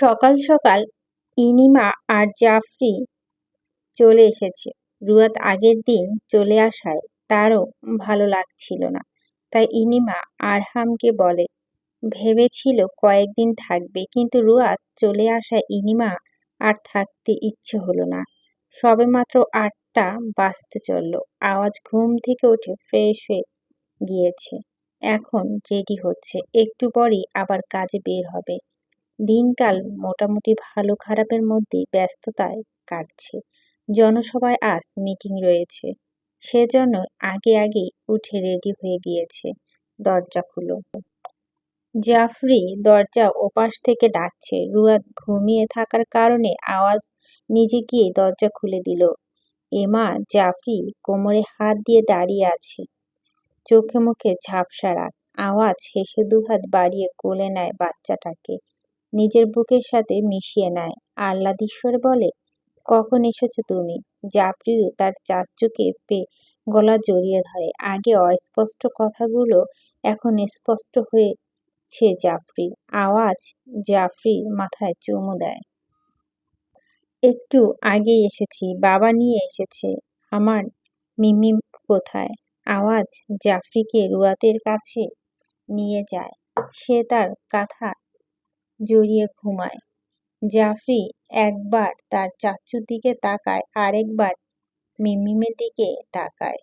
সকাল সকাল ইনিমা আর জাফরি চলে এসেছে। রুয়াত আগের দিন চলে আসায় তারও ভালো লাগছিল না। তাই ইনিমা আরহামকে বলে, ভেবেছিল কয়েকদিন থাকবে, কিন্তু রুয়াত চলে আসায় ইনিমা আর থাকতে ইচ্ছে হলো না। সবেমাত্র আটটা বাজতে চলল। আওয়াজ ঘুম থেকে উঠে ফ্রেশ হয়ে গিয়েছে। এখন রেডি হচ্ছে। একটু পরই আবার কাজে বের হবে। দিনকাল মোটামুটি ভালো খারাপের মধ্যেই ব্যস্ততায় কাটছে। জনসভায় আজ মিটিং রয়েছে। সেজন্য আগে আগেই উঠে রেডি হয়ে গিয়েছে দরজা খুলো। জাফরি দরজা ওপাশ থেকে ডাকছে। রুয়াদ ঘুমিয়ে থাকার কারণে আওয়াজ নিজে গিয়ে দরজা খুলে দিল। এমা জাফরি কোমরে হাত দিয়ে দাঁড়িয়ে আছে। চোখে মুখে ঝাপসা রাখ আওয়াজ হেসে দুহাত বাড়িয়ে কোলে নেয় বাচ্চাটাকে। নিজের বুকের সাথে মিশিয়ে নেয়। আহ্লাদীশ্বর বলে, কখন এসেছ তুমি? জাফরিও তার চাচুকে পে গলা জড়িয়ে ধরে। আগে অস্পষ্ট কথাগুলো এখন স্পষ্ট হয়েছে জাফরি। আওয়াজ জাফরির মাথায় চুমু দেয়। একটু আগেই এসেছি, বাবা নিয়ে এসেছে। আমার মিমি কোথায়? আওয়াজ জাফরিকে রুয়াতের কাছে নিয়ে যায়। সে তার কাঁথা জড়িয়ে ঘুমায়। জাফরি একবার তার চাচুর দিকে তাকায়, আরেকবার মিমিমের দিকে তাকায়।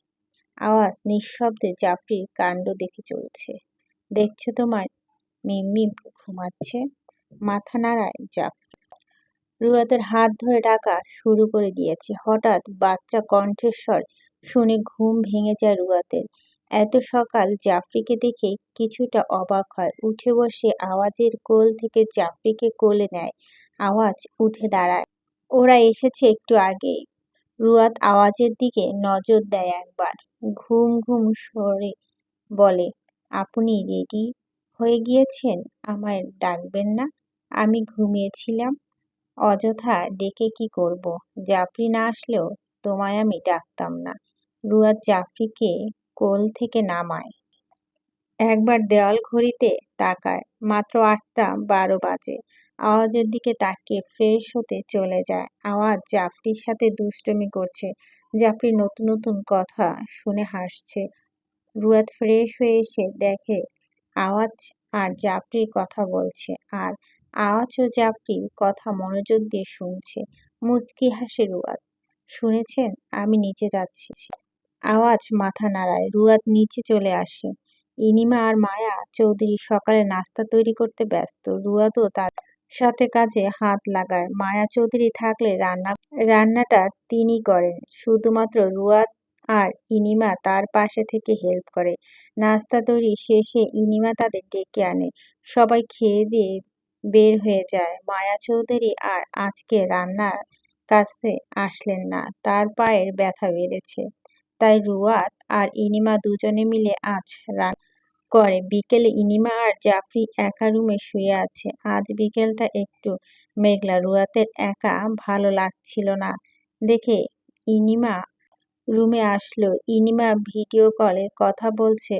আওয়াজ নিঃশব্দে জাফরির কাণ্ড দেখে চলছে। দেখছ তোমার মিমিম ঘুমাচ্ছে? মাথা নাড়ায় জাফরি। রুয়াতের হাত ধরে ডাকা শুরু করে দিয়েছে। হঠাৎ বাচ্চা কণ্ঠস্বর শুনে ঘুম ভেঙে যায় রুয়াতের এত সকাল জাফরিকে দেখে কিছুটা অবাক হয়। উঠে বসে আওয়াজের কোল থেকে জাফরিকে কোলে নেয়। আওয়াজ উঠে দাঁড়ায়। ওরা এসেছে একটু আগেই রুয়াত আওয়াজের দিকে নজর দেয় একবার। ঘুম ঘুম সরে বলে, আপনি রেডি হয়ে গিয়েছেন? আমায় ডাকবেন না? আমি ঘুমিয়েছিলাম। অযথা ডেকে কি করব? জাফরি না আসলেও তোমায় আমি ডাকতাম না। রুয়াত জাফরিকে কোল থেকে নামায়। একবার দেওয়াল ঘড়িতে তাকায়, মাত্র আটটা বারো বাজে। আওয়াজের দিকে তাকিয়ে ফ্রেশ হতে চলে যায়। আওয়াজ জাফরির সাথে দুষ্টমি করছে। জাফরি নতুন নতুন কথা শুনে হাসছে। রুয়াত ফ্রেশ হয়ে এসে দেখে আওয়াজ আর জাফরির কথা বলছে আর আওয়াজ ও জাফরির কথা মনোযোগ দিয়ে শুনছে। মুচকি হাসে রুয়াত। শুনেছেন? আমি নিচে যাচ্ছি। আওয়াজ মাথা নাড়ায় রুয়াত নিচে চলে আসে। ইনিমা আর মায়া চৌধুরী সকালে নাস্তা তৈরি করতে ব্যস্ত। রুয়াতও তার সাথে কাজে হাত লাগায়। মায়া চৌধুরী থাকলে রান্না, রান্নাটা তিনি করেন। শুধুমাত্র রুয়াত আর ইনিমা তার পাশে থেকে হেল্প করে। নাস্তা তৈরি শেষে ইনিমা তাদের ডেকে আনে। সবাই খেয়ে দিয়ে বের হয়ে যায়। মায়া চৌধুরী আর আজকে রান্নার কাছে আসলেন না। তার পায়ের ব্যথা বেড়েছে। তাই রুয়াত আর ইনিমা দুজনে মিলে আজ রান করে। বিকেলে ইনিমা আর জাফরি একা রুমে শুয়ে আছে। আজ বিকেলটা একটু মেঘলা। রুয়াতের একা ভালো লাগছিল না দেখে ইনিমা রুমে আসলো। ইনিমা ভিডিও কলে কথা বলছে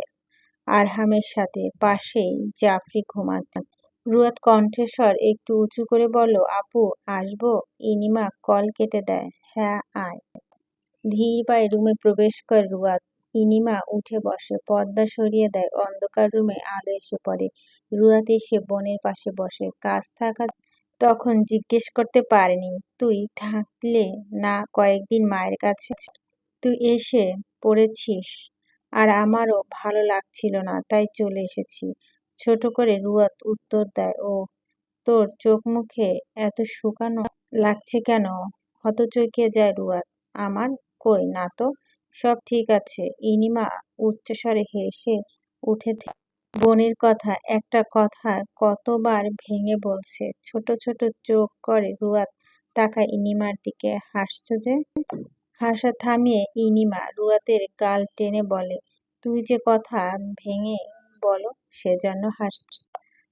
আরহামের সাথে। পাশেই জাফরি ঘুমাচ্ছে। রুয়াত কণ্ঠস্বর একটু উঁচু করে বলল, আপু, আসব? ইনিমা কল কেটে দেয় হ্যাঁ আয়। ধীর পায়ে রুমে প্রবেশ করে রুয়াত ইনিমা উঠে বসে, পর্দা সরিয়ে দেয়, অন্ধকার রুমে আলো এসে পড়ে। রুয়াত এসে বোনের পাশে বসে, কাজ থাকা তখন জিজ্ঞেস করতে পারেনি, তুই থাকলে না কয়েকদিন মায়ের কাছে তুই এসে পড়েছিস আর আমারও ভালো লাগছিল না, তাই চলে এসেছি। ছোট করে রুয়াত উত্তর দেয়, ও, তোর চোখ মুখে এত শুকানো লাগছে কেন? হতচকিয়ে যায় রুয়াত, আমার কই, না তো? সব ঠিক আছে। ইনিমা উচ্চস্বরে হেসে উঠে বোনের কথা, একটা কথা কতবার ভেঙে বলছে। ছোট ছোট চোখ করে রুয়াত তাকায় ইনিমার দিকে। হাসছ যে? হাসা থামিয়ে ইনিমা রুয়াতের গাল টেনে বলে, তুই যে কথা ভেঙে বলো, সেজন্য হাসছি।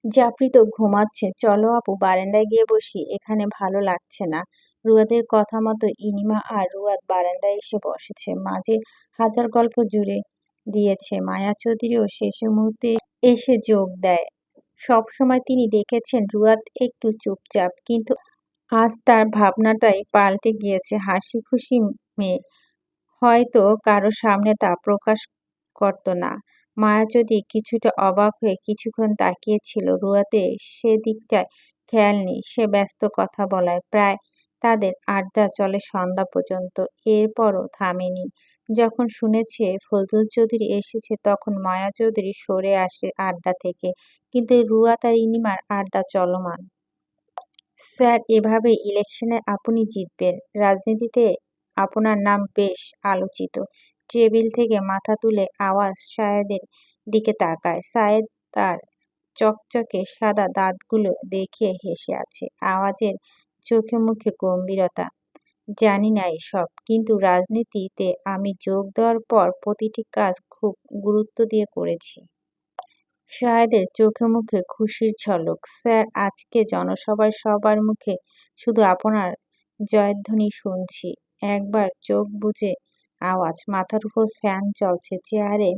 জাফরি তো ঘুমাচ্ছে। চলো আপু, বারান্দায় গিয়ে বসি। এখানে ভালো লাগছে না। রুয়াদের কথা মতো ইনিমা আর রুয়াদ বারান্দায় এসে বসেছে। মাঝে হাজার গল্প জুড়ে দিয়েছে। মায়া চৌধুরীও শেষ মুহূর্তে এসে যোগ দেয়। সবসময় তিনি দেখেছেন রুয়াদ একটু চুপচাপ, কিন্তু আজ তার ভাবনাটাই পাল্টে গিয়েছে। হাসি খুশি মেয়ে। হয়তো কারও সামনে তা প্রকাশ করত না। মায়া যদি কিছুটা অবাক হয়ে কিছুক্ষণ তাকিয়েছিল রুয়াতে সেদিকটায় খেয়াল নেই। সে ব্যস্ত কথা বলায়। প্রায় তাদের আড্ডা চলে সন্ধ্যা পর্যন্ত, এরপরও থামেনি। যখন শুনেছে ফজলুল চৌধুরী এসেছে, তখন মায়া চৌধুরী সরে আসে আড্ডা থেকে। কিন্তু রুয়াত আর ইনিমার আড্ডা চলমান। স্যার, এভাবে ইলেকশনে আপনি জিতবেন। রাজনীতিতে আপনার নাম বেশ আলোচিত। টেবিল থেকে মাথা তুলে আওয়াজ সায়েদের দিকে তাকায়। সায়েদ তার চকচকে সাদা দাঁতগুলো দেখে হেসে আছে। আওয়াজের চোখে মুখে গম্ভীরতা। জানি না এসব, কিন্তু রাজনীতিতে আমি যোগ দেওয়ার পর প্রতিটি কাজ খুব গুরুত্ব দিয়ে করেছি। সাহেদের চোখে মুখে খুশির ঝলক। স্যার, আজকে জনসভায় সবার মুখে শুধু আপনার জয়ধ্বনি শুনছি। একবার চোখ বুঝে আওয়াজ, মাথার উপর ফ্যান চলছে, চেয়ারে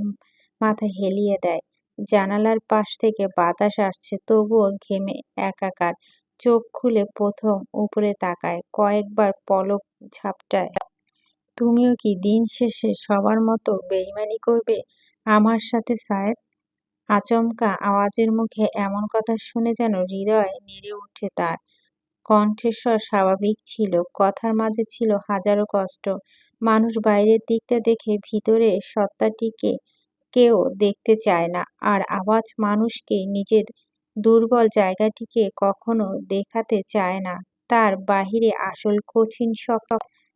মাথা হেলিয়ে দেয়। জানালার পাশ থেকে বাতাস আসছে, তবুও ঘেমে একাকার। চোখ খুলে প্রথম উপরে তাকায়, কয়েকবার পলক ঝাপটায়। তুমিও কি দিন শেষে সবার মতো বেইমানি করবে আমার সাথে সাহেব আচমকা আওয়াজের মুখে এমন কথা শুনে যেন হৃদয় নেড়ে উঠে তার। কণ্ঠস্বর স্বাভাবিক ছিল, কথার মাঝে ছিল হাজারো কষ্ট। মানুষ বাইরের দিকটা দেখে ভিতরে সত্তাটিকে কেউ দেখতে চায় না, আর আওয়াজ মানুষকে নিজের দুর্বল জায়গাটিকে কখনো দেখাতে চায় না। তার বাহিরে আসল কঠিন শক্ত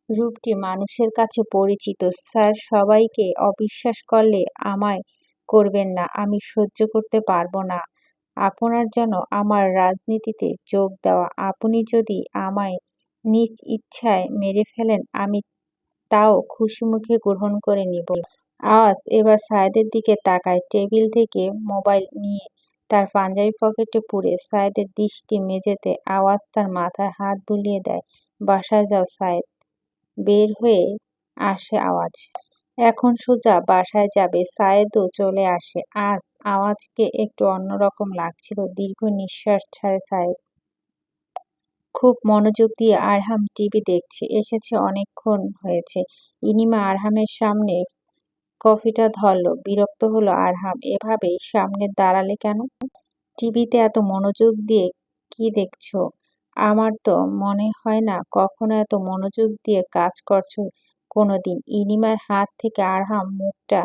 রূপটি মানুষের কাছে পরিচিত। স্যার, সবাইকে অবিশ্বাস করলে আমায় করবেন না, আমি সহ্য করতে পারব না। আপনার যেন আমার রাজনীতিতে যোগ দেওয়া। আপনি যদি আমায় নিজ ইচ্ছায় মেরে ফেলেন, আমি তাও খুশি মুখে গ্রহণ করে নিব। আওয়াজ এবার সায়েদের দিকে তাকায়। টেবিল থেকে মোবাইল নিয়ে তার পাঞ্জাবি পকেটে পুরে সায়েদের দৃষ্টি মেঝেতে আওয়াজ তার মাথায় হাত বুলিয়ে দেয়, বাসায় যাও সায়েদ। বের হয়ে আসে আওয়াজ। এখন সোজা বাসায় যাবে। সায়েদও চলে আসে। আজ আওয়াজকে একটু অন্যরকম লাগছিল, দীর্ঘ নিঃশ্বাস ছাড়ে সায়েদ। খুব মনোযোগ দিয়ে আরহাম টিভি দেখছে, এসেছে অনেকক্ষণ হয়েছে। ইনিমা আরহামের সামনে কফিটা ধরল, বিরক্ত হলো আরহাম। এভাবে সামনে দাঁড়ালে কেন? টিভিতে এত মনোযোগ দিয়ে কি দেখছ? আমার তো মনে হয় না কখনো এত মনোযোগ দিয়ে কাজ করছ কোনোদিন। ইনিমার হাত থেকে আরহাম মুখটা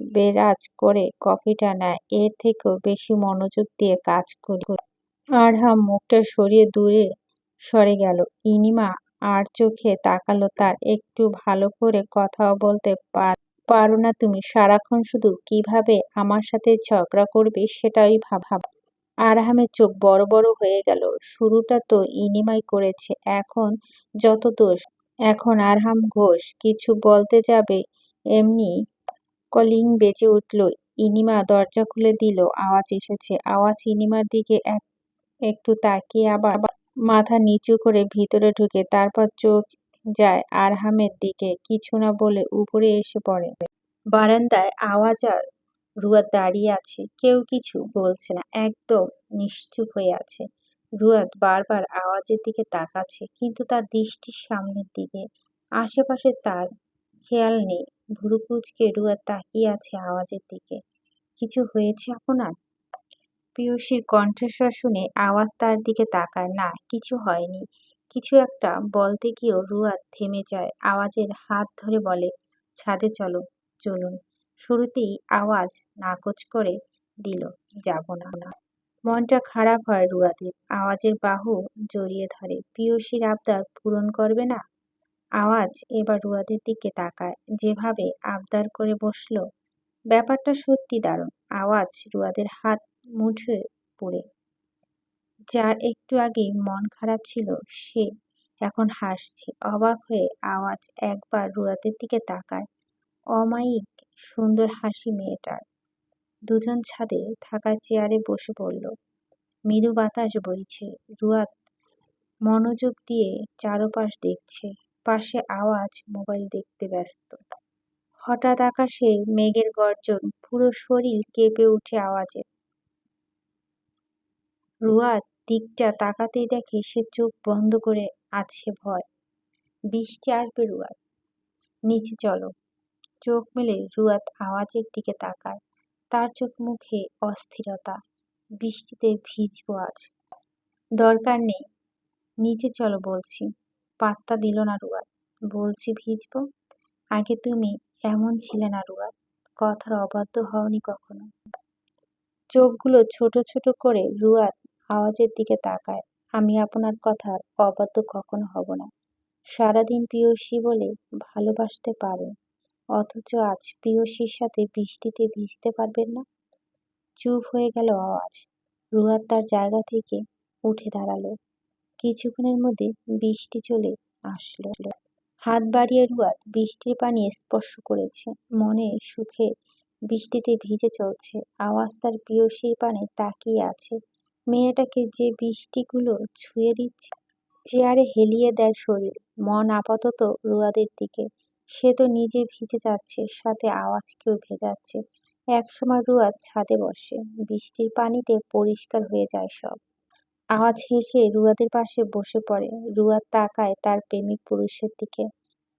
বেরাজ করে কফিটা নেয়, এর থেকেও বেশি মনোযোগ দিয়ে কাজ করি। আরহাম মুখটা সরিয়ে দূরে সরে গেল। ইনিমা আর চোখে তাকালো তার, একটু ভালো করে কথাও বলতে পারো না তুমি। সারাক্ষণ শুধু কীভাবে আমার সাথে ঝগড়া করবে সেটাই ভাব। আরহামের চোখ বড় বড় হয়ে গেল। শুরুটা তো ইনিমাই করেছে, এখন যত দোষ। এখন আরহাম ঘোষ কিছু বলতে যাবে, এমনি কলিং বেজে উঠল। ইনিমা দরজা খুলে দিল, আওয়াজ এসেছে। আওয়াজ ইনিমার দিকে একটু তাকিয়ে আবার মাথা নিচু করে ভিতরে ঢুকে, তারপর চোখ যায় আরহামের দিকে, কিছু না বলে উপরে এসে পড়ে। বারান্দায় আওয়াজ আর রুয়া দাঁড়িয়ে আছে, কেউ কিছু বলছে না, একদম নিশ্চুপ হয়ে আছে। রুয়াদ বারবার আওয়াজের দিকে তাকাচ্ছে, কিন্তু তার দৃষ্টির সামনের দিকে, আশেপাশে তার খেয়াল নেই। ভুরু কুচকে রুয়াদ তাকিয়ে আছে আওয়াজের দিকে। কিছু হয়েছে আপনার? পিয়সীর কণ্ঠস্বর শুনে আওয়াজ তার দিকে তাকায়, না, কিছু হয়নি। কিছু একটা বলতে গিয়েও রুয়াদ থেমে যায়। আওয়াজের হাত ধরে বলে, ছাদে চলো, চলুন। শুরুতেই আওয়াজ নাকচ করে দিল, যাব না। মনটা খারাপ হয় রুয়াদের। আওয়াজের বাহু জড়িয়ে ধরে পিয়সীর আবদার পূরণ করবে না? আওয়াজ এবার রুয়াদের দিকে তাকায়, যেভাবে আবদার করে বসল। ব্যাপারটা সত্যি দারুণ। আওয়াজ রুয়াদের হাত মুঠে পড়ে। যার একটু আগে মন খারাপ ছিল, সে এখন হাসছে, অবাক হয়ে আওয়াজ একবার রুয়াদের দিকে তাকায়। অমায়িক, সুন্দর হাসি মেয়েটার। দুজন ছাদে থাকা চেয়ারে বসে পড়ল। মৃদু বাতাস বইছে। রুয়াদ মনোযোগ দিয়ে চারপাশ দেখছে। পাশে আওয়াজ মোবাইল দেখতে ব্যস্ত। হঠাৎ আকাশে মেঘের গর্জন, পুরো শরীর কেঁপে উঠে আওয়াজে। রুয়াদ দিকটা তাকাতেই দেখে সে চোখ বন্ধ করে আছে ভয়। বৃষ্টি আসবে রুয়াত নিচে চলো। চোখ মেলে রুয়াত আওয়াজের দিকে তাকায়। তার চোখ মুখে অস্থিরতা। বৃষ্টিতে ভিজবো আজ। দরকার নেই। নিচে চলো বলছি। পাত্তা দিল না রুয়াত বলছি ভিজবো? আগে তুমি এমন ছিলে না রুয়াত কথার অবাধ্য হওনি কখনো। চোখগুলো ছোট ছোট করে রুয়াদ আওয়াজের দিকে তাকায়। আমি আপনার কথার অবাধ্য কখনো হব না। সারাদিন প্রিয়সী বলে ভালোবাসতে পারে অথচ আজ প্রিয়সীর সাথে বৃষ্টিতে ভিজতে পারবেন না? চুপ হয়ে গেল আওয়াজ। রুয়াদ তার জায়গা থেকে উঠে দাঁড়াল। কিছুক্ষণের মধ্যে বৃষ্টি চলে আসলো। হাত বাড়িয়ে রুয়াদ বৃষ্টির পানি স্পর্শ করেছে। মনে সুখে বৃষ্টিতে ভিজে চলছে। আওয়াজ তার প্রিয়সীর পানে তাকিয়ে আছে। মেয়েটাকে যে বৃষ্টিগুলো ছুঁয়ে দিচ্ছে, চেয়ারে হেলিয়ে দেয় শরীর। মন আপাতত রুয়াদের দিকে। সে তো নিজে ভিজে যাচ্ছে, সাথে আওয়াজকেও ভেজাচ্ছে। একসময় রুয়াদ ছাদে বসে। বৃষ্টির পানিতে পরিষ্কার হয়ে যায় সব। আওয়াজ হেসে রুয়াদের পাশে বসে পড়ে। রুয়াদ তাকায় তার প্রেমিক পুরুষের দিকে।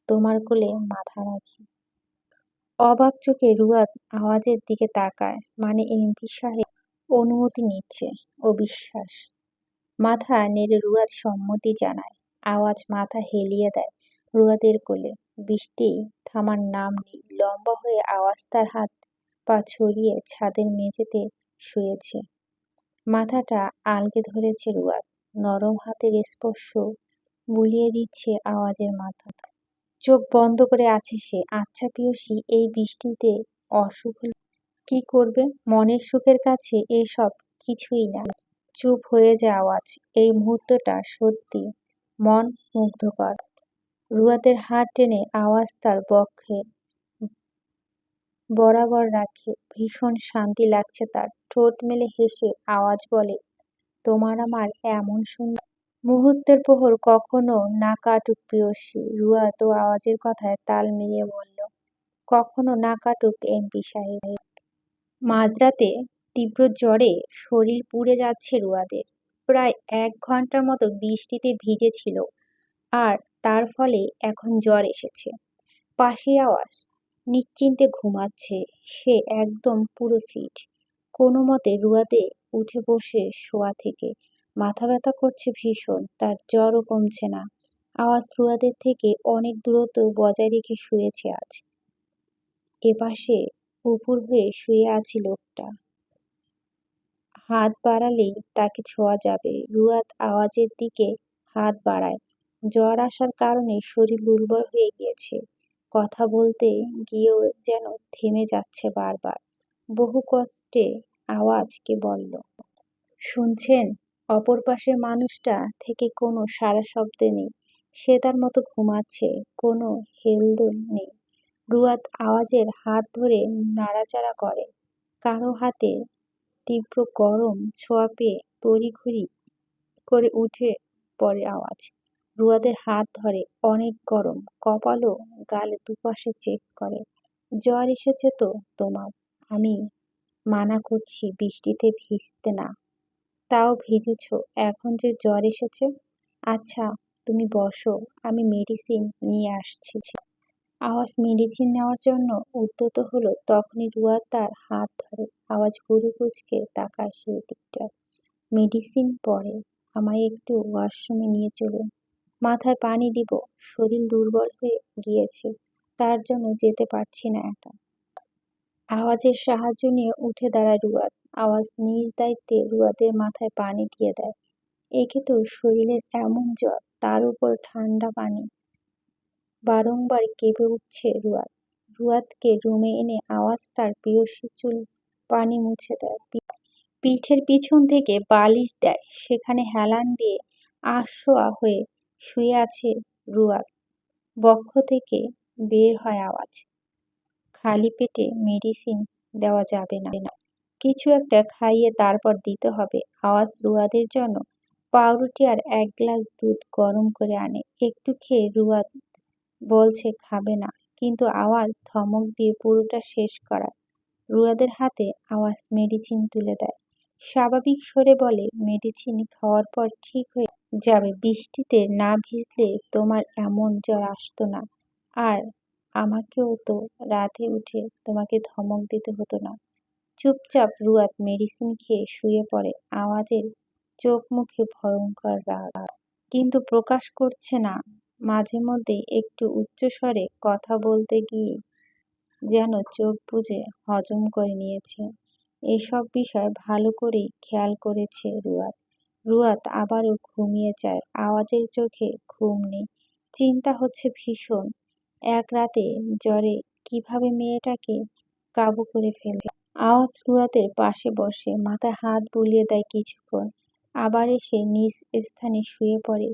তোমার কোলে মাথা রাখি। অবাক চোখে রুয়াদ আওয়াজের দিকে তাকায়। মানে এমপি সাহেব অনুমতি নিচ্ছে, অবিশ্বাস। মাথা নেড়ে রুয়াদ সম্মতি জানায়, আওয়াজ মাথা হেলিয়ে দেয় রুয়াদের কোলে। বৃষ্টি, থামার নাম নেই, লম্বা হয়ে আওয়াজ তার হাত পা ছড়িয়ে ছাদের মেঝেতে শুয়েছে। মাথাটা আলগে ধরেছে রুয়াদ, নরম হাতের স্পর্শ বুলিয়ে দিচ্ছে আওয়াজের মাথা। চোখ বন্ধ করে আছে সে। আচ্ছা পিয়সী, এই বৃষ্টিতে অসুখ কি করবে? মনের সুখের কাছে এসব কিছুই না। চুপ হয়ে যায় আওয়াজ এই মুহূর্তটা সত্যি মন মুগ্ধকর। রুয়াদের হাত টেনে আওয়াজ তার বক্ষে বরাবর রাখে। ভীষণ শান্তি লাগছে তার। ঠোঁট মেলে হেসে আওয়াজ বলে, তোমার আমার এমন সুন্দর মুহূর্তের প্রহর কখনো না কাটুক প্রিয়সী। রুয়া তো আওয়াজের কথায় তাল মিলিয়ে বলল, কখনো না কাটুক এমপি সাহেব। মাঝরাতে তীব্র জ্বরে শরীর পুড়ে যাচ্ছে রুয়াদের। প্রায় এক ঘণ্টার মতো বৃষ্টিতে ভিজেছিল আর তার ফলে এখন জ্বর এসেছে। পাশে আওয়াজ, নিশ্চিন্তে ঘুমাচ্ছে, সে একদম পুরো ফিট। কোনো মতে রুয়াদে উঠে বসে শোয়া থেকে মাথা ব্যথা করছে ভীষণ, তার জ্বরও কমছে না। আওয়াজ রুয়াদের থেকে অনেক দূরত্ব বজায় রেখে শুয়েছে আজ। এপাশে উপুর হয়ে শুয়ে আছে লোকটা। হাত বাড়ালেই তাকে ছোঁয়া যাবে। রুয়াদ আওয়াজের দিকে হাত বাড়ায়। জ্বর আসার কারণে শরীর দুর্বল হয়ে গিয়েছে। কথা বলতে গিয়েও যেন থেমে যাচ্ছে বারবার। বহু কষ্টে আওয়াজকে বলল, শুনছেন, অপর পাশের মানুষটা থেকে কোনো সারা শব্দ নেই। সে তার মতো ঘুমাচ্ছে, কোনো হেলদোল নেই। রুয়াদ আওয়াজের হাত ধরে নাড়াচাড়া করে। কারও হাতে তীব্র গরম ছোঁয়া পেয়ে তড়িঘড়ি করে উঠে পড়ে আওয়াজ। রুয়াদের হাত ধরে অনেক গরম, কপালও গালে দুপাশে চেক করে। জ্বর এসেছে তো তোমার, আমি মানা করছি বৃষ্টিতে ভিজতে না। তাও ভিজেছ, এখন যে জ্বর এসেছে? আচ্ছা তুমি বসো, আমি মেডিসিন নিয়ে আসছি। আওয়াজ মেডিসিন নেওয়ার জন্য উদ্যত হলো, তখনই রুয়া তার হাত ধরে। আওয়াজ ভুরু কুচকে তাকায় সেই দিকটা। মেডিসিন পরে, আমায় একটু ওয়াশরুমে নিয়ে চলুন। মাথায় পানি দিব, শরীর দুর্বল হয়ে গিয়েছে, তার জন্য যেতে পারছি না একা। আওয়াজের সাহায্য নিয়ে উঠে দাঁড়ায় রুয়াদ আওয়াজ নিজ দায়িত্বে রুয়াদের মাথায় পানি দিয়ে দেয়। একে তো শরীরের এমন জ্বর, তার উপর ঠান্ডা পানি। বারংবার কেঁপে উঠছে রুয়াদ। রুয়াদকে রুমে এনে আওয়াজ তার প্রিয়সী চুল পানি মুছে দেয়। পিঠের পিছন থেকে বালিশ দেয়। সেখানে হেলান দিয়ে আশোয়া হয়ে শুয়ে আছে রুয়াদ। বক্ষ থেকে বের হয় আওয়াজ। খালি পেটে মেডিসিন দেওয়া যাবে না। কিছু একটা খাইয়ে তারপর দিতে হবে। আওয়াজ রুয়াদের জন্য। পাউরুটি আর এক গ্লাস দুধ গরম করে আনে। একটু খেয়ে রুয়াদ বলছে, খাবে না। কিন্তু আওয়াজ ধমক দিয়ে পুরোটা শেষ করায়। রুয়াদের হাতে আওয়াজ মেডিসিন তুলে দেয়। স্বাভাবিক স্বরে বলে, মেডিসিন খাওয়ার পর ঠিক হয়ে যাবে, বৃষ্টিতে না ভিজলে তোমার এমন জ্বর আসতো না। আর আমাকেও তো রাতে উঠে তোমাকে ধমক দিতে হতো না। চুপচাপ রুয়াত মেডিসিন খেয়ে শুয়ে পড়ে। আওয়াজের চোখ মুখে ভয়ঙ্কর রাগ। কিন্তু প্রকাশ করছে না। মাঝে মধ্যে একটু উচ্চস্বরে কথা বলতে গিয়ে যেন চোখ বুঝে হজম করে নিয়েছে। এসব বিষয় ভালো করেই খেয়াল করেছে রুয়াত। রুয়াত আবারও ঘুমিয়ে যায়। আওয়াজের চোখে ঘুম নেই। চিন্তা হচ্ছে ভীষণ। এক রাতে জ্বরে কীভাবে মেয়েটাকে কাবু করে ফেলবে? আওয়াজ রুয়াতের পাশে বসে, মাথায় হাত বুলিয়ে দেয় কিছুক্ষণ। আবার এসে নিজ স্থানে শুয়ে পড়ে।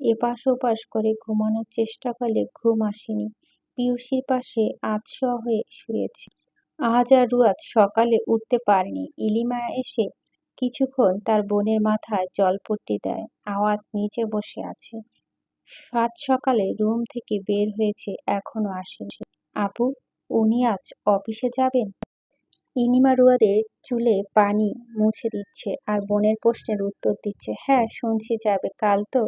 এপাশ ওপাশ করে ঘুমানোর চেষ্টা করলে ঘুম আসেনি। পিউসির পাশে আতশোয়া হয়ে শুয়েছে। আজ আর রুয়াত সকালে উঠতে পারেনি। ইলিমা এসে কিছুক্ষণ তার বোনের মাথায় জলপট্টি দেয়। আওয়াজ নিচে বসে আছে। সাত সকালে রুম থেকে বের হয়েছে, এখনও আসেনি। আপু, উনি আজ অফিসে যাবেন? ইনিমা রুয়াদের চুলে পানি মুছে দিচ্ছে আর বোনের প্রশ্নের উত্তর দিচ্ছে। হ্যাঁ শুনছি যাবে। কাল তো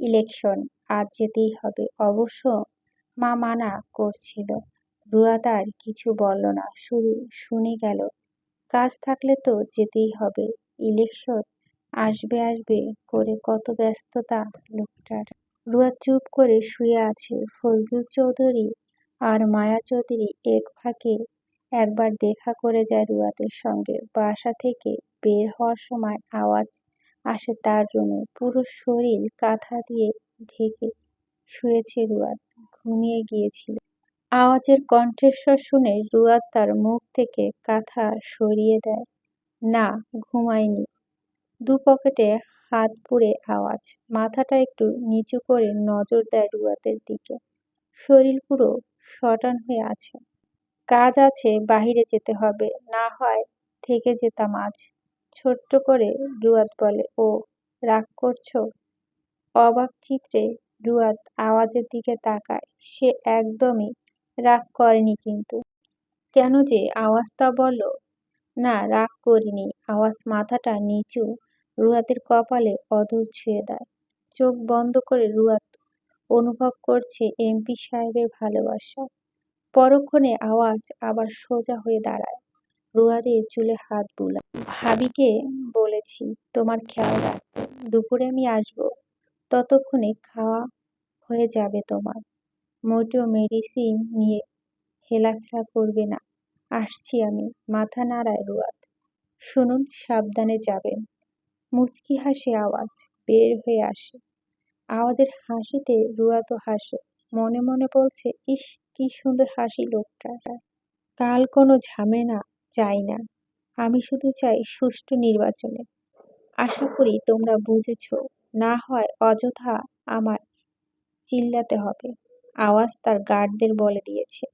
ইলেকশন আজ যেতেই হবে। অবশ্য মা মানা করছিল। রুয়া তার কিছু বলল না শুধু শুনে গেল। কাজ থাকলে তো যেতেই হবে। ইলেকশন আসবে আসবে করে কত ব্যস্ততা লোকটার। রুয়া চুপ করে শুয়ে আছে। ফজলুল চৌধুরী আর মায়া চৌধুরী এক ফাঁকে একবার দেখা করে যায় রুয়াদের সঙ্গে। বাসা থেকে বের হওয়ার সময় আওয়াজ আসে তার রুমে। পুরো শরীর কাঁথা দিয়ে ঢেকে শুয়েছে রুয়াদ। ঘুমিয়ে গিয়েছিল। আওয়াজের কণ্ঠস্বর শুনে রুয়াদ তার মুখ থেকে কাঁথা সরিয়ে দেয়। না, ঘুমায়নি। দু পকেটে হাত পুড়ে আওয়াজ। মাথাটা একটু নিচু করে নজর দেয় রুয়াদের দিকে। শরীর পুরো শটান হয়ে আছে। কাজ আছে, বাহিরে যেতে হবে। না হয় থেকে যেতাম আজ। ছোট্ট করে রুয়াদ বলে, ও, রাগ করছ? অবাক চিত্রে রুয়াদ আওয়াজের দিকে তাকায়। সে একদমই রাগ করেনি কিন্তু। কেন যে আওয়াজটা বলল, না, রাগ করিনি। আওয়াজ মাথাটা নিচু রুয়াতের কপালে অদূর ছুঁয়ে দেয়। চোখ বন্ধ করে রুয়াত অনুভব করছে এমপি সাহেবের ভালোবাসা। পরক্ষণে আওয়াজ আবার সোজা হয়ে দাঁড়ায়। রুয়াদের চুলে হাত বুলা ভাবিকে বলেছি, তোমার খেয়াল রাখতে দুপুরে আমি আসব। ততক্ষণে খাওয়া হয়ে যাবে তোমার। মোটেও মেডিসিন নিয়ে হেলাফেলা করবে না। আসছি আমি, মাথা নাড়ায় রুয়াদ শুনুন, সাবধানে যাবেন। মুচকি হাসি আওয়াজ, বের হয়ে আসে। আওয়াজের হাসিতে রুয়াতো হাসে। মনে মনে বলছে, ইস, কি সুন্দর হাসি লোকটা। কাল কোনো ঝামেলা চাই না। আমি শুধু চাই সুষ্ঠু নির্বাচনে। আশা করি তোমরা বুঝেছ, না হয় অযথা আমার চিল্লাতে হবে। আওয়াজ তার গার্ডদের বলে দিয়েছে।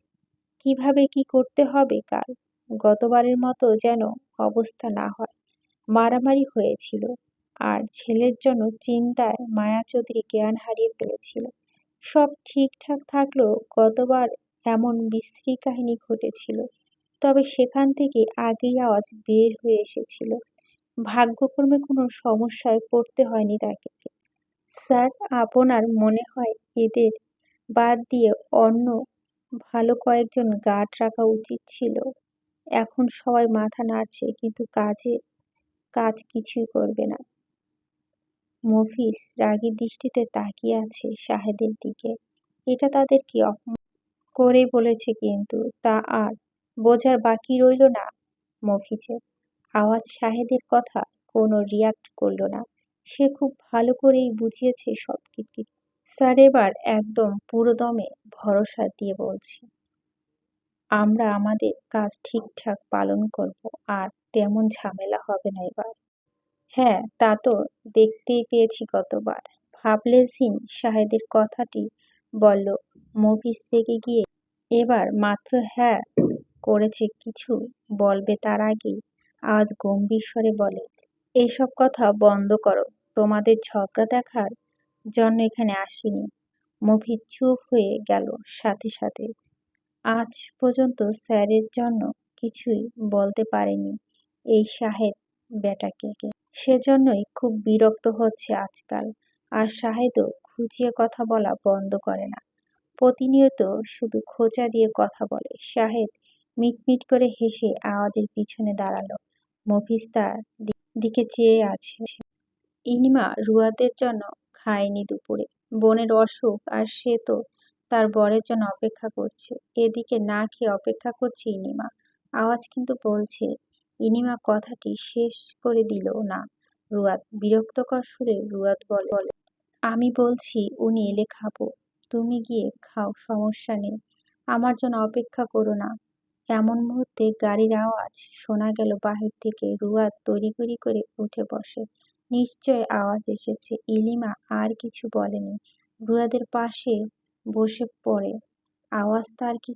কীভাবে কি করতে হবে কাল? গতবারের মতো যেন অবস্থা না হয়। মারামারি হয়েছিল আর ছেলের জন্য চিন্তায় মায়া চৌধুরী জ্ঞান হারিয়ে ফেলেছিল। সব ঠিকঠাক থাকলেও গতবার এমন বিশ্রী কাহিনী ঘটেছিল। তবে সেখান থেকে আগেই আওয়াজ বের হয়ে এসেছিল। ভাগ্যক্রমে কোনো সমস্যায় পড়তে হয়নি তাকে। স্যার, আপনার মনে হয় এদের বাদ দিয়ে অন্য ভালো কয়েকজন গার্ড রাখা উচিত ছিল? এখন সবাই মাথা নাড়ছে, কিন্তু কাজের কাজ কিছুই করবে না। মফিস রাগী দৃষ্টিতে তাকিয়ে আছে শাহেদের দিকে। এটা তাদের কি অপমান করে বলেছে কিন্তু, তা আর বোঝার বাকি রইল না মফিজের। আওয়াজ শাহেদের কথা কোনো রিয়াক্ট করল না। সে খুব ভালো করেই বুঝিয়েছে সব কিছু স্যার, এবার একদম পুরোদমে ভরসা দিয়ে বলছি, আমরা আমাদের কাজ ঠিকঠাক পালন করব আর তেমন ঝামেলা হবে না এবার। হ্যাঁ তা তো দেখতেই পেয়েছি গতবার। ভাবলেসিন সাহেদের কথাটি বলল মফিস রেগে গিয়ে, এবার মাত্র হ্যাঁ করেছে কিছু বলবে তার আগেই। আজ গম্ভীর স্বরে বলে, এসব কথা বন্ধ করো, তোমাদের ঝগড়া দেখার জন্য এখানে আসিনি মফিজ চুপ হয়ে গেল সাথে সাথে। আজ পর্যন্ত স্যারের জন্য কিছুই বলতে পারেনি এই সাহেব বেটাকে। সেজন্যই খুব বিরক্ত হচ্ছে আজকাল। আর শাহেদও খুঁচিয়ে কথা বলা বন্ধ করে না। প্রতিনিয়ত শুধু খোঁচা দিয়ে কথা বলে শাহেদ মিটমিট করে হেসে আওয়াজের পিছনে দাঁড়াল। মফিজ তার দিকে চেয়ে আছে। ইনিমা রুয়াদের জন্য খায়নি দুপুরে। বোনের অসুখ আর সে তো তার বরের জন্য অপেক্ষা করছে। এদিকে না খেয়ে অপেক্ষা করছে ইনিমা। আওয়াজ কিন্তু বলছে, ইনিমা কথাটি শেষ করে দিল না। রুয়াদ বিরক্তকর সুরে রুয়াদ বলে, আমি বলছি, উনি এলে খাব। তুমি গিয়ে খাও, সমস্যা নেই। আমার জন্য অপেক্ষা করো না। এমন মুহূর্তে গাড়ির আওয়াজ শোনা গেল বাহির থেকে। রুয়াদ তড়িঘড়ি করে উঠে বসে। নিশ্চয় আওয়াজ এসেছে। ইলিমা আর কিছু বলেনি। রুয়াদের পাশে বসে পড়ে। আওয়াজ তার কি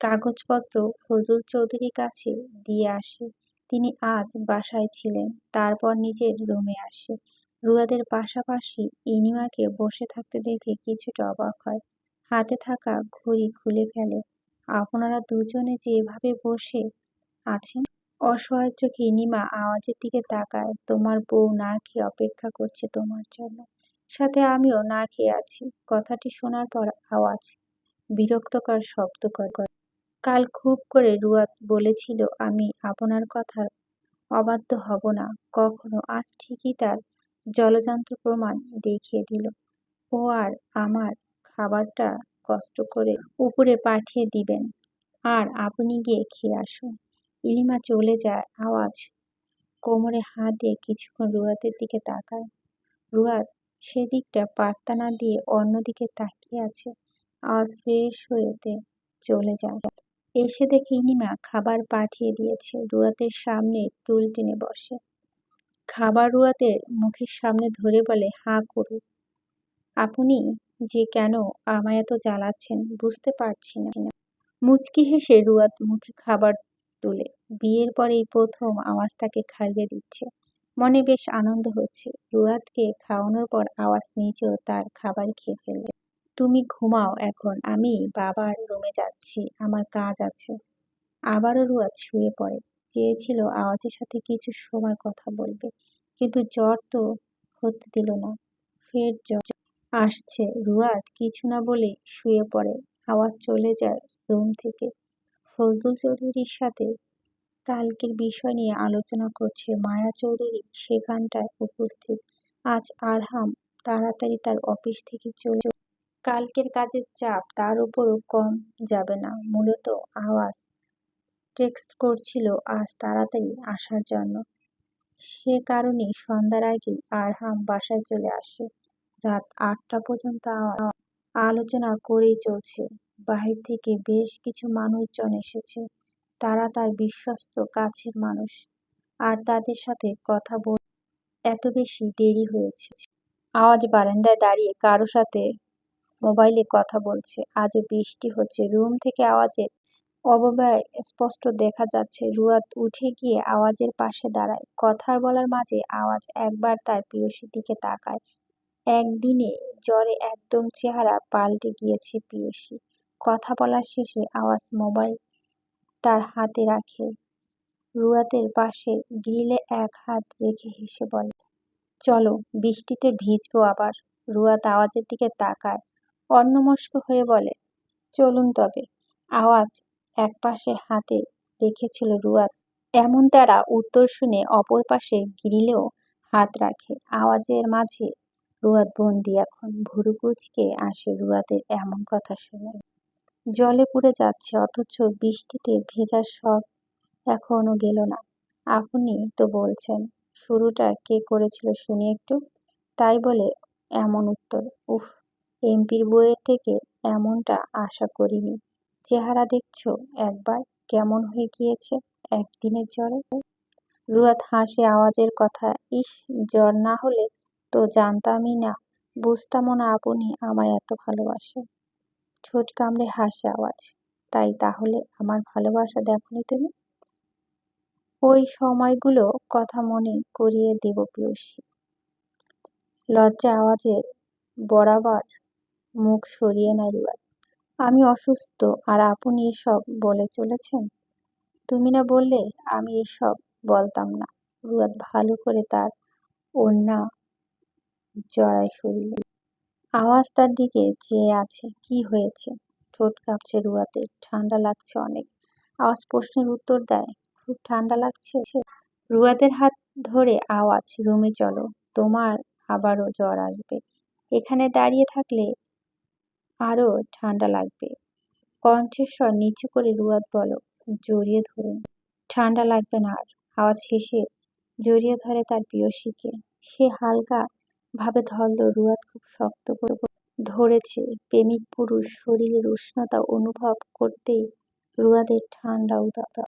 কাগজপত্র ফজল চৌধুরীর কাছে দিয়ে আসে। তিনি আজ বাসায় ছিলেন, তারপর নিজের রুমে আসে। রুয়াদের পাশাপাশি ইনিমাকে বসে থাকতে দেখে কিছুটা অবাক হয়। হাতে থাকা ঘড়ি খুলে ফেলে। আপনারা দুজনে যে এভাবে বসে আছেন? অসহায় চোখে ইনিমা আওয়াজের দিকে তাকায়। তোমার বউ না খেয়ে অপেক্ষা করছে তোমার জন্য। সাথে আমিও না খেয়ে আছি। কথাটি শোনার পর আওয়াজ। বিরক্তকর শব্দ করে কাল খুব করে রুয়াত বলেছিল আমি আপনার কথা অবাধ্য হব না। কখনো আজ ঠিকই তার জলযান্ত্র প্রমাণ দেখিয়ে দিল। ও আর আমার খাবারটা কষ্ট করে উপরে পাঠিয়ে দিবেন। আর আপনি গিয়ে খেয়ে আসুন। ইলিমা চলে যায় আওয়াজ। কোমরে হাত দিয়ে কিছুক্ষণ রুয়াতের দিকে তাকায়। রুয়াত সেদিকটা পাত্তা না দিয়ে অন্যদিকে তাকিয়ে আছে। আওয়াজ ফ্রেশ হয়েতে চলে যায়। এসে দেখে ইনিমা খাবার পাঠিয়ে দিয়েছে। রুয়াতের সামনে টুল টেনে বসে। খাবার রুয়াতের মুখের সামনে ধরে বলে, হা করু আপনি যে কেন আমায় এত জ্বালাচ্ছেন বুঝতে পারছি না। মুচকি হেসে রুয়াত মুখে খাবার তুলে, বিয়ের পরেই প্রথম আওয়াজ তাকে খাইয়ে দিচ্ছে। মনে বেশ আনন্দ হচ্ছে। রুয়াতকে খাওয়ানোর পর আওয়াজ নিজেও তার খাবার খেয়ে ফেলবে। তুমি ঘুমাও এখন, আমি বাবার রুমে যাচ্ছি, আমার কাজ আছে। আবারও রুয়াত শুয়ে পড়ে। চেয়েছিল আওয়াজের সাথে কিছু সময় কথা বলবে, কিন্তু জ্বর তো হতে দিল না। ফের জ্বর আসছে। রুয়াত কিছু না বলে শুয়ে পড়ে আওয়াজ চলে যায় রুম থেকে। ফজলুল চৌধুরীর সাথে কালকের বিষয় নিয়ে আলোচনা করছে মায়া চৌধুরী সেখানটায় উপস্থিত। আজ আরহাম তাড়াতাড়ি তার অফিস থেকে চলে কালকের কাজের চাপ তার উপরও কম যাবে না, মূলত আওয়াজ টেক্সট করছিল আজ তাড়াতাড়ি আসার জন্য। সে কারণে সন্ধ্যার আগে আরহাম বাসায় চলে আসে। রাত আটটা পর্যন্ত আলোচনা করেই চলছে। বাহির থেকে বেশ কিছু মানুষজন এসেছে। তারা তার বিশ্বস্ত কাছের মানুষ আর তাদের সাথে কথা বল, এত বেশি দেরি হয়েছে। আওয়াজ বারান্দায় দাঁড়িয়ে কারও সাথে মোবাইলে কথা বলছে। আজও বৃষ্টি হচ্ছে। রুম থেকে আওয়াজের অবব্যয় স্পষ্ট দেখা যাচ্ছে। রুয়াত উঠে গিয়ে আওয়াজের পাশে দাঁড়ায়। কথার বলার মাঝে আওয়াজ একবার তার প্রিয়সীর দিকে তাকায়। একদিনে জ্বরে একদম চেহারা পাল্টে গিয়েছে প্রিয়সী কথা বলার শেষে আওয়াজ মোবাইল তার হাতে রাখে। রুয়াতের পাশে গ্রিলে এক হাত রেখে হেসে বলে, চলো, বৃষ্টিতে ভিজবো আবার। রুয়াত আওয়াজের দিকে তাকায় অন্যমস্ক হয়ে বলে, চলুন তবে। আওয়াজ এক পাশে হাতে রেখেছিল রুয়াত এমন তারা উত্তর শুনে অপর পাশে গ্রিলেও হাত রাখে। আওয়াজের মাঝে রুয়াত বন্দি এখন ভুরু কুচকে আসে রুয়াতের এমন কথা শুনে। জলে পুড়ে যাচ্ছে, অথচ বৃষ্টিতে ভেজার সব এখনও গেল না। আপনি তো বলছেন, শুরুটা কে করেছিল শুনি একটু? তাই বলে এমন উত্তর। উফ, এমপির বইয়ের থেকে এমনটা আশা করিনি। চেহারা দেখছ একবার কেমন হয়ে গিয়েছে একদিনের জ্বরে। রুয়াত হাসে আওয়াজের কথা, ইস, জ্বর না হলে তো জানতামই না, বুঝতামও না আপনি আমায় এত ভালোবাসেন। ঠোঁট কামড়ে হাসে আওয়াজ, তাই তাহলে আমার ভালোবাসা দেখনি তুমি? ওই সময়গুলো কথা মনে করিয়ে দেব প্রিয়সী লজ্জা আওয়াজের বরাবর মুখ সরিয়ে নেয় রুয়াত আমি অসুস্থ আর আপনি এসব বলে চলেছেন? তুমি না বললে আমি এসব বলতাম না। রুয়াদ ভালো করে তার ওড়না জড়ায় শরীরে। আওয়াজ তার দিকে চেয়ে আছে, কি হয়েছে? ঠোঁট কাঁপছে রুয়াতে, ঠান্ডা লাগছে অনেক। আওয়াজ প্রশ্নের উত্তর দেয়, খুব ঠান্ডা লাগছে। রুয়াদের হাত ধরে আওয়াজ, রুমে চলো, তোমার আবারও জ্বর আসবে। এখানে দাঁড়িয়ে থাকলে আরও ঠান্ডা লাগবে। কণ্ঠেস্বর নিচু করে রুয়াদ বলো, জড়িয়ে ধরুন। ঠান্ডা লাগবে না আর। আওয়াজ শেষে জড়িয়ে ধরে তার প্রিয়সীকে। সে হালকা ভাবে ধরলো রুয়াদ খুব শক্ত করে ধরেছে, প্রেমিক পুরুষ শরীরের উষ্ণতা অনুভব করতেই রুয়াদের ঠান্ডা উদাতা